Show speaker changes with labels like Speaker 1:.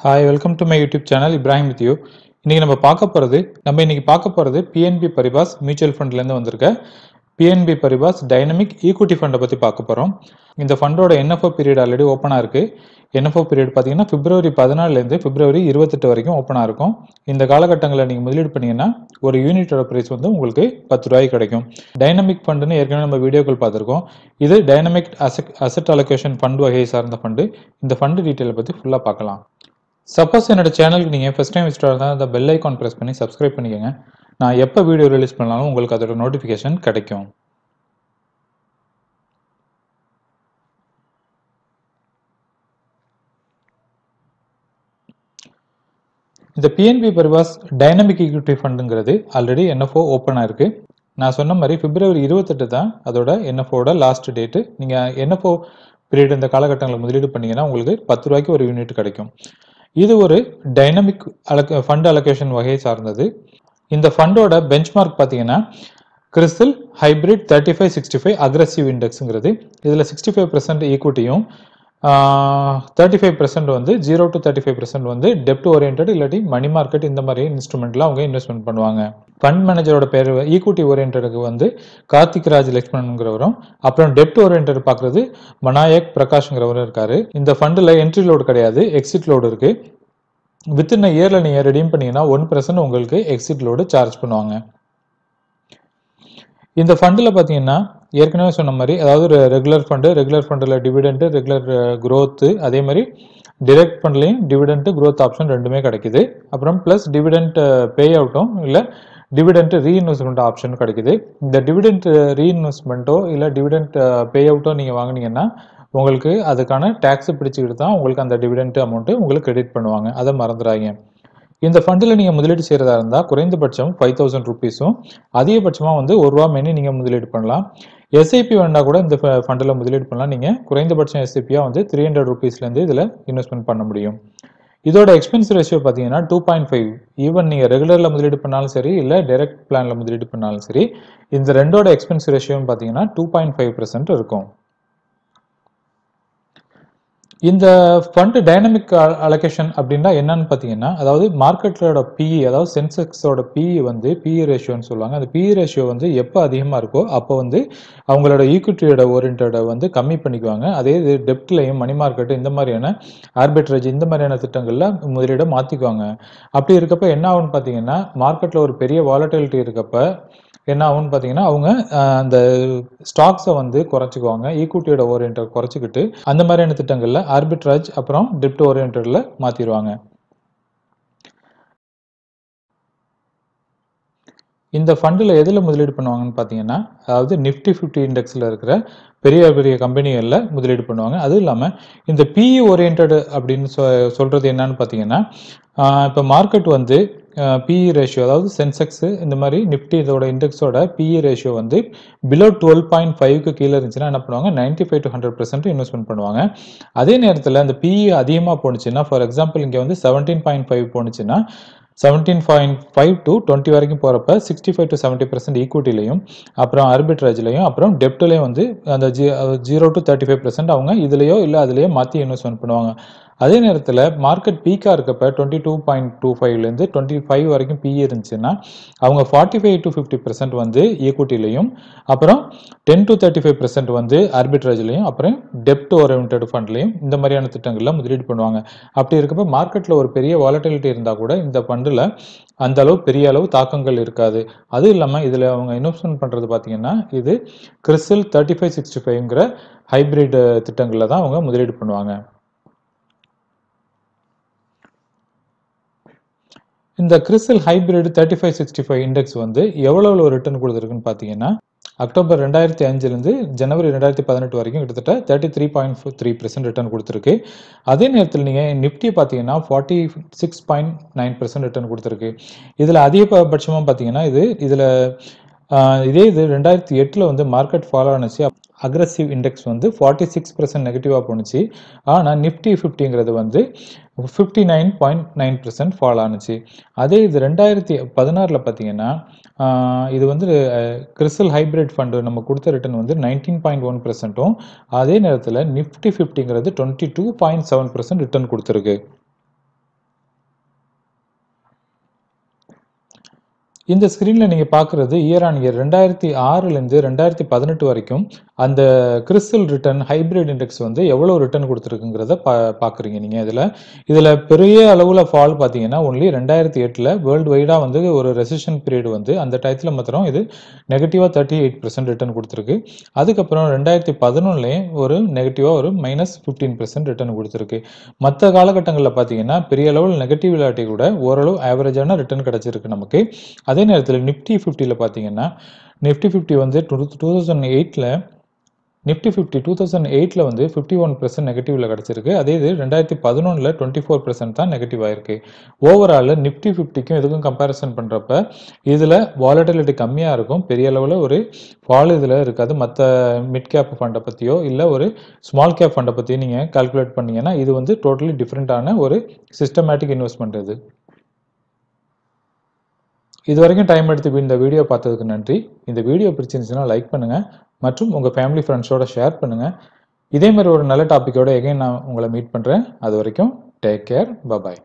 Speaker 1: Hi welcome to my YouTube channel Ibrahim with you இன்னைக்கு நம்ம பார்க்க போகிறது நம்ம இன்னைக்கு பார்க்க போகிறது பிஎன்பி பரிபாஸ் மியூச்சுவல் ஃபண்ட்லேருந்து வந்திருக்க பிஎன்பி பரிபாஸ் டைனமிக் ஈக்விட்டி ஃபண்டை பற்றி பார்க்க போகிறோம் இந்த ஃபண்டோட என்எஃப்ஓ பீரியட் ஆல்ரெடி ஓப்பனாக இருக்குது என்எஃப்ஓ பீரியட் பார்த்தீங்கன்னா பிப்ரவரி பதினாலுலேருந்து பிப்ரவரி இருபத்தெட்டு வரைக்கும் ஓப்பனாக இருக்கும். இந்த காலகட்டங்களில் நீங்கள் முதலீடு பண்ணீங்கன்னா ஒரு யூனிட்டோட ப்ரைஸ் வந்து உங்களுக்கு பத்து ரூபாய்க்கு கிடைக்கும். டைனமிக் ஃபண்டுன்னு ஏற்கனவே நம்ம வீடியோக்கள் பார்த்துருக்கோம். இது dynamic asset asset allocation fund வகையை சார்ந்த ஃபண்டு இந்த ஃபண்டு டீட்டெயிலை பற்றி ஃபுல்லாக பார்க்கலாம். சப்போஸ் என்னோட சேனலுக்கு நீங்கள் ஃபஸ்ட் டைம் விசிட் இருந்தால் அந்த பெல் ஐக்கான் ப்ரெஸ் பண்ணி சப்ஸ்கிரைப் பண்ணிக்கோங்க. நான் எப்போ வீடியோ ரிலீஸ் பண்ணாலும் உங்களுக்கு அதோட நோட்டிஃபிகேஷன் கிடைக்கும். இந்த பிஎன்பி பரிவாஸ் டைனமிக் ஈக்விட்டி ஃபண்டுங்கிறது ஆல்ரெடி என்எஃப்ஓ ஓப்பனாக ஆயிருக்கு. நான் சொன்ன மாதிரி பிப்ரவரி இருபத்தெட்டு தான் அதோட என்எஃப்ஓட லாஸ்ட் டேட்டு நீங்கள் என்எஃப்ஓ பீரியட் இந்த காலகட்டங்களில் முதலீடு பண்ணிங்கன்னா உங்களுக்கு பத்து ரூபாய்க்கு ஒரு யூனிட் கிடைக்கும். இது ஒரு டைனமிக் அலக் ஃபண்ட் அலோகேஷன் வகையை சார்ந்தது. இந்த ஃபண்டோட பெஞ்ச்மார்க் பார்த்தீங்கன்னா Crisil hybrid thirty five sixty five aggressive இண்டெக்ஸுங்கிறது இதில் சிக்ஸ்டி ஃபைவ் பர்சன்ட் ஈக்குவிட்டியும் தேர்ட்டி ஃபைவ் பர்சன்ட் வந்து zero to thirty five percent வந்து டெப்ட் ஓரியன்ட் இல்லாட்டி மணி மார்க்கெட் இந்த மாதிரி இன்ஸ்ட்ருமெண்ட்லாம் அவங்க இன்வெஸ்ட்மெண்ட் பண்ணுவாங்க. ஃபண்ட் மேனேஜரோட பேர் ஈக்விட்டி ஓரியன்டுக்கு வந்து கார்த்திக் ராஜ் லக்ஷ்மணங்கிறவரும் அப்புறம் டெப்ட் ஓரியன்ட் பார்க்குறது மனாயக் பிரகாஷ்ங்கிறவரும் இருக்காரு. இந்த ஃபண்டில் என்ட்ரி லோடு கிடையாது எக்ஸிட் லோடு இருக்கு. வித்தின் இயரில் நீங்கள் ரெடீம் பண்ணீங்கன்னா ஒன் பர்சன்ட் உங்களுக்கு எக்ஸிட் லோடு சார்ஜ் பண்ணுவாங்க. இந்த ஃபண்டில் பார்த்தீங்கன்னா ஏற்கனவே சொன்ன மாதிரி அதாவது ஒரு ரெகுலர் ஃபண்டு ரெகுலர் ஃபண்டில் டிவிடெண்ட்டு ரெகுலர் க்ரோத்து அதே மாதிரி டிரெக்ட் ஃபண்ட்லேயும் டிவிடெண்ட்டு க்ரோத் ஆப்ஷன் ரெண்டுமே கிடைக்குது. அப்புறம் ப்ளஸ் டிவிடெண்ட் பே அவுட்டும் இல்லை டிவிடெண்ட் ரீஇன்வெஸ்ட்மெண்ட் ஆப்ஷன் கிடைக்குது. இந்த டிவிடெண்ட் ரீஇன்வெஸ்ட்மெண்ட்டோ இல்லை டிவிடெண்ட் பே அவுட்டோ நீங்கள் வாங்கினீங்கன்னா உங்களுக்கு அதுக்கான டேக்ஸ் பிடிச்சிக்கிட்டு தான் உங்களுக்கு அந்த டிவிடெண்ட் அமௌண்ட்டு உங்களுக்கு கிரெடிட் பண்ணுவாங்க. அதை மறந்துடாங்க இந்த ஃபண்டில் நீங்கள் முதலீடு செய்கிறதா இருந்தால் குறைந்தபட்சம் ஃபைவ் தௌசண்ட் ருபீஸும் அதிகபட்சமாக வந்து ஒரு ரூபா மெனி நீங்கள் முதலீடு பண்ணலாம். எஸ்ஐபி வேணால் கூட இந்த ஃபண்டில் முதலீடு பண்ணலாம். நீங்கள் குறைந்தபட்சம் எஸ்ஐபியாக வந்து த்ரீ ஹண்ட்ரட் ருபீஸ்லேருந்து இதில் இன்வெஸ்ட்மெண்ட் பண்ண முடியும். இதோட எக்ஸ்பென்ஸ் ரேஷியோ பார்த்தீங்கன்னா டூ பாயிண்ட் ஃபைவ் ஈவன் நீங்கள் ரெகுலரில் முதலீடு பண்ணாலும் சரி இல்லை டைரக்ட் பிளானில் முதலீடு பண்ணாலும் சரி இந்த ரெண்டோட எக்ஸ்பென்ஸ் ரேஷியோன்னு பார்த்தீங்கன்னா டூ பாயிண்ட் ஃபைவ் பர்சன்ட் இருக்கும். இந்த ஃபண்ட் டைனமிக் அலோகேஷன் அப்படின்னா என்னன்னு பார்த்தீங்கன்னா அதாவது மார்க்கெட்டோட பிஇ அதாவது சென்செக்ஸோட பிஇ வந்து பிஇ ரேஷியோன்னு சொல்லுவாங்க. அந்த பிஇ ரேஷியோ வந்து எப்போ அதிகமாக இருக்கோ அப்போ வந்து அவங்களோட ஈக்விட்டியோட ஓரியன்டோட வந்து கம்மி பண்ணிக்குவாங்க. அதே இது டெப்ட்லையும் மணி மார்க்கெட்டு இந்த மாதிரியான ஆர்பிட்ரேஜ் இந்த மாதிரியான திட்டங்களில் முதலீடை மாற்றிக்குவாங்க அப்படி இருக்கப்ப என்ன ஆகும்னு பார்த்தீங்கன்னா மார்க்கெட்டில் ஒரு பெரிய வாலட்டிலிட்டி இருக்கப்போ என்ன ஆகும்னு பார்த்தீங்கன்னா அவங்க அந்த ஸ்டாக்ஸை வந்து குறைச்சிக்குவாங்க. ஈக்குவிட்டியோட ஓரியன்ட்டை குறைச்சிக்கிட்டு அந்த மாதிரியான திட்டங்களில் ஆர்பிட்ராஜ் அப்புறம் டெப்ட் ஓரியன்டில் மாற்றிடுவாங்க இந்த ஃபண்டில் எதில் முதலீடு பண்ணுவாங்கன்னு பார்த்தீங்கன்னா அதாவது நிஃப்டி ஃபிஃப்டி இண்டெக்ஸில் இருக்கிற பெரிய பெரிய கம்பெனிகளில் முதலீடு பண்ணுவாங்க. அதுவும் இல்லாமல் இந்த பிஇ ஓரியன்ட் அப்படின்னு சொ சொல்கிறது என்னன்னு பார்த்தீங்கன்னா இப்போ மார்க்கெட் வந்து பிஇ ரேஷியோ அதாவது சென்செக்ஸு இந்த மாதிரி நிஃப்டி இதோட இண்டெக்ஸோட பிஇ ரேஷியோ வந்து பிலோ டுவெல் பாயிண்ட் ஃபைவ்க்கு கீழே இருந்துச்சுன்னா என்ன பண்ணுவாங்க? Ninety five to hundred percent investment பண்ணுவாங்க. அதே நேரத்தில் அந்த பிஇ அதிகமாக போணுச்சுன்னா ஃபார் எக்ஸாம்பிள் இங்கே வந்து seventeen point five போணுச்சுன்னா seventeen point five to twenty வரைக்கும் போகிறப்ப sixty five to seventy percent ஈக்குவிட்டிலையும் அப்புறம் ஆர்பிட்ரேஜ்லையும் அப்புறம் டெப்ட்லேயும் வந்து அந்த ஜீ zero to thirty five percent அவங்க இதுலையோ இல்லை அதுலேயோ மாற்றி இன்வெஸ்ட்மெண்ட் பண்ணுவாங்க. அதே நேரத்தில் மார்க்கெட் பீக்காக இருக்கப்ப டுவெண்ட்டி டூ பாயிண்ட் டூ ஃபைவ்லேருந்து டுவெண்ட்டி ஃபைவ் வரைக்கும் பி இருந்துச்சுன்னா அவங்க forty five to fifty percent வந்து ஈக்குவிட்டிலையும் அப்புறம் ten to thirty five percent வந்து ஆர்பிட்ரேஜ்லையும் அப்புறம் டெப்ட் ஓரியன்ட் ஃபண்ட்லையும் இந்த மாதிரியான திட்டங்களில் முதலீடு பண்ணுவாங்க. அப்படி இருக்கப்ப மார்க்கெட்டில் ஒரு பெரிய வாலட்டிலிட்டி இருந்தால் கூட இந்த ஃபண்டில் அந்த அளவு பெரிய அளவு தாக்கங்கள் இருக்காது. அதுவும் இல்லாமல் இதில் அவங்க இன்வெஸ்ட்மெண்ட் பண்ணுறது பார்த்தீங்கன்னா இது கிறிஸ்டல் தேர்ட்டி ஃபைவ் சிக்ஸ்டி ஃபைவ்ங்கிற ஹைப்ரிட் திட்டங்களில் தான் அவங்க முதலீடு பண்ணுவாங்க. இந்த Crisil hybrid thirty five sixty five index வந்து எவ்வளோ எவ்வளோ ரிட்டர்ன் கொடுத்துருக்குன்னு பார்த்தீங்கன்னா அக்டோபர் ரெண்டாயிரத்தி அஞ்சுலேருந்து ஜனவரி ரெண்டாயிரத்தி பதினெட்டு வரைக்கும் கிட்டத்தட்ட thirty three point four three percent return கொடுத்துருக்கு. அதே நேரத்தில் நீங்கள் நிஃப்டி பார்த்தீங்கன்னா forty six point nine percent return கொடுத்துருக்கு. இதில் அதிகபட்சமாக பார்த்தீங்கன்னா இது இதில் இதே இது ரெண்டாயிரத்தி எட்டில் வந்து மார்க்கெட் ஃபாலோ ஆனிச்சு அக்ரஸிவ் இண்டெக்ஸ் வந்து ஃபார்ட்டி சிக்ஸ் பர்சன்ட் நெகட்டிவாக போணுச்சு. ஆனால் நிஃப்டி ஃபிஃப்டிங்கிறது வந்து fifty nine point nine percent fall ஆனுச்சு அதே இது ரெண்டாயிரத்தி பதினாறில் பார்த்தீங்கன்னா இது வந்து கிறிஸ்டல் ஹைப்ரிட் ஃபண்டு நம்ம கொடுத்த ரிட்டர்ன் வந்து நைன்டீன் பாயிண்ட் ஒன் பர்சன்ட்டும் அதே நேரத்தில் Nifty ஃபிஃப்டிங்கிறது twenty two point seven percent return கொடுத்துருக்கு. இந்த ஸ்க்ரீனில் நீங்கள் பார்க்குறது இயர் ஆன் இயர் ரெண்டாயிரத்தி ஆறுலேருந்து ரெண்டாயிரத்தி பதினெட்டு வரைக்கும் அந்த கிறிஸ்டல் ரிட்டர்ன் ஹைபிரிட் இண்டெக்ஸ் வந்து எவ்வளோ ரிட்டர்ன் கொடுத்துருக்குங்கிறத பா பார்க்குறீங்க நீங்கள் இதில். இதில் பெரிய அளவில் ஃபால் பார்த்தீங்கன்னா ஒன்லி ரெண்டாயிரத்தி எட்டில் வேர்ல்டு வைடாக வந்து ஒரு ரெசிஷன் பீரியட் வந்து அந்த டயத்தில் மாத்திரம் இது நெகட்டிவாக தேர்ட்டி எயிட் பர்சன்ட் ரிட்டர்ன் கொடுத்துருக்கு. அதுக்கப்புறம் ரெண்டாயிரத்தி பதினொன்னுலேயும் ஒரு நெகட்டிவாக ஒரு மைனஸ் ஃபிஃப்டீன் பர்சன்ட் ரிட்டர்ன் கொடுத்துருக்கு. மற்ற காலகட்டங்களில் பார்த்தீங்கன்னா பெரிய அளவில் நெகட்டிவ் இல்லாட்டி கூட ஓரளவு ஆவரேஜான ரிட்டர்ன் கிடச்சிருக்கு நமக்கு. அதே நேரத்தில் நிஃப்டி ஃபிஃப்டியில் பார்த்தீங்கன்னா நிஃப்டி ஃபிஃப்டி வந்து டூ டூ தௌசண்ட் எயிட்டில் நிஃப்டி ஃபிஃப்டி டூ தௌசண்ட் எயிட்டில் வந்து ஃபிஃப்டி ஒன் பர்சன்ட் நெகட்டிவில் கிடச்சிருக்கு. அதே இது ரெண்டாயிரத்தி பதினொன்றில் டுவெண்ட்டி ஃபோர் பர்சன்ட் தான் நெகட்டிவ் ஆயிருக்கு. ஓவரால் நிஃப்டி ஃபிஃப்டிக்கும் இதுக்கும் கம்பேரிசன் பண்ணுறப்ப இதில் வாலட்டிலிட்டி கம்மியாக இருக்கும். பெரிய அளவில் ஒரு ஃபால் இதில் இருக்காது. மற்ற மிட் கேப் ஃபண்டை பற்றியோ இல்லை ஒரு ஸ்மால் கேப் ஃபண்டை பற்றியோ நீங்கள் கால்குலேட் பண்ணீங்கன்னா இது வந்து டோட்டலி டிஃப்ரெண்ட்டான ஒரு சிஸ்டமேட்டிக் இன்வெஸ்ட்மெண்ட் இது. இது வரைக்கும் டைம் எடுத்து இந்த வீடியோ பார்த்ததுக்கு நன்றி. இந்த வீடியோ பிடிச்சிருந்துச்சுன்னா லைக் பண்ணுங்கள் மற்றும் உங்கள் ஃபேமிலி ஃப்ரெண்ட்ஸோட ஷேர் பண்ணுங்கள் இதே மாதிரி ஒரு நல்ல டாப்பிக்கோட எகைன் நான் உங்களை மீட் பண்ணுறேன் அது வரைக்கும் டேக் கேர் பபாய்